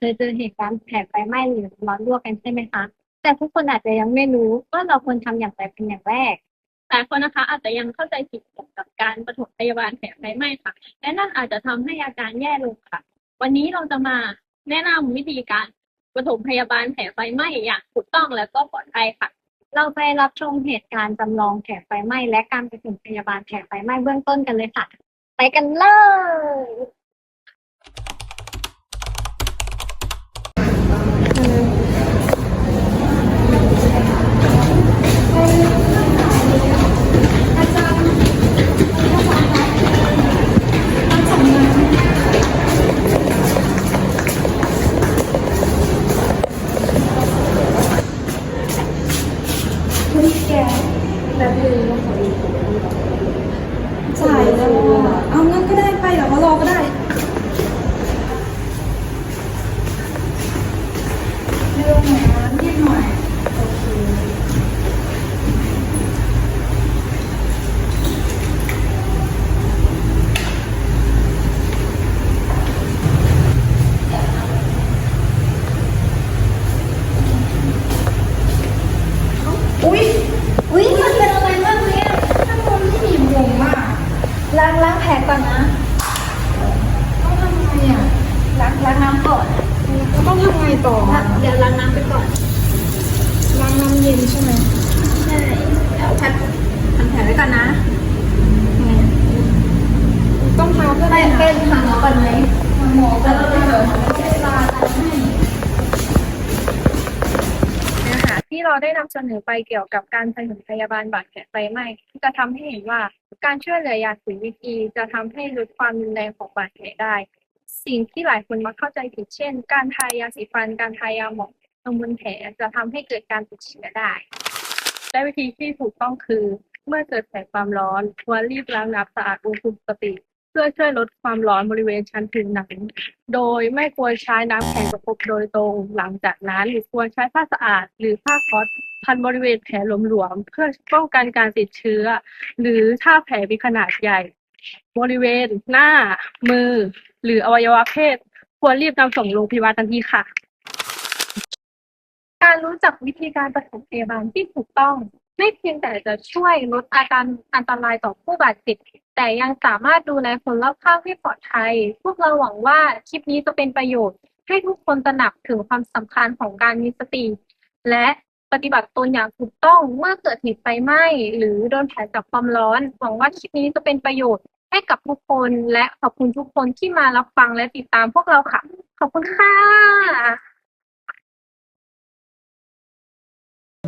เคยเจอเหตุการณ์แผลไฟไหม้หรือร้อนลวกกันใช่ไหมคะ แต่ทุกคนอาจจะยังไม่รู้ว่าเราควรทำอย่างไรเป็นอย่างแรกหลายคนนะคะอาจจะยังเข้าใจผิดเกี่ยวกับการปฐมพยาบาลแผลไฟไหม้ค่ะ และนั่นอาจจะทำให้อาการแย่ลงค่ะ วันนี้เราจะมาแนะนำวิธีการปฐมพยาบาลแผลไฟไหม้อย่างถูกต้องและก็ปลอดภัยค่ะ เราไปรับชมเหตุการณ์จำลองแผลไฟไหม้และการปฐมพยาบาลแผลไฟไหม้เบื้องต้นกันเลยค่ะ ไปกันเลย 还一个的 ล้างล้างแผลก่อนนะ ต้องทำไงอะล้างล้างน้ำก่อนแล้วต้องทำไงต่ออะเดี๋ยวล้างน้ำไปก่อนล้างน้ำเย็นใช่ไหมใช่เดี๋ยวพัด เราได้นำเสนอไปเกี่ยวกับการปฐมพยาบาลบาดแผลไฟไหม้จะทำให้เห็นว่าการช่วยเหลืออย่างถูกวิธีจะทำให้ลดความรุนแรงของบาดแผลได้ สิ่งที่หลายคนมักเข้าใจผิดเช่น การทายาสีฟัน การทายาหมองลงบนแผลจะทำให้เกิดการติดเชื้อได้และวิธีที่ถูกต้องคือ เมื่อเกิดแผลความร้อนควรรีบล้างน้ำสะอาดอุณหภูมิปกติ เพื่อช่วยลดความร้อนบริเวณชั้นผิวหนัง โดยไม่ควรใช้น้ำแข็งประคบโดยตรง หลังจากนั้นควรใช้ผ้าสะอาด หรือผ้าก๊อซพันบริเวณแผลหลวมๆเพื่อป้องกันการติดเชื้อ หรือถ้าแผลมีขนาดใหญ่ บริเวณหน้า มือ หรืออวัยวะเพศ ควรรีบนำส่งโรงพยาบาลทันทีค่ะ การรู้จักวิธีการปฐมพยาบาลที่ถูกต้อง ไม่เพียงแต่จะช่วยลดอาการอันตรายต่อผู้บาดเจ็บแต่ยังสามารถดูแลคนรอบข้างให้ปลอดภัย พวกเราหวังว่าคลิปนี้จะเป็นประโยชน์ ให้ทุกคนตระหนักถึงความสำคัญของการมีสติ และปฏิบัติตนอย่างถูกต้องเมื่อเกิดเหตุไฟไหม้หรือโดนแผลจากความร้อน หวังว่าคลิปนี้จะเป็นประโยชน์ให้กับทุกคนและขอบคุณทุกคนที่มารับฟังและติดตามพวกเราค่ะ ขอบคุณค่ะ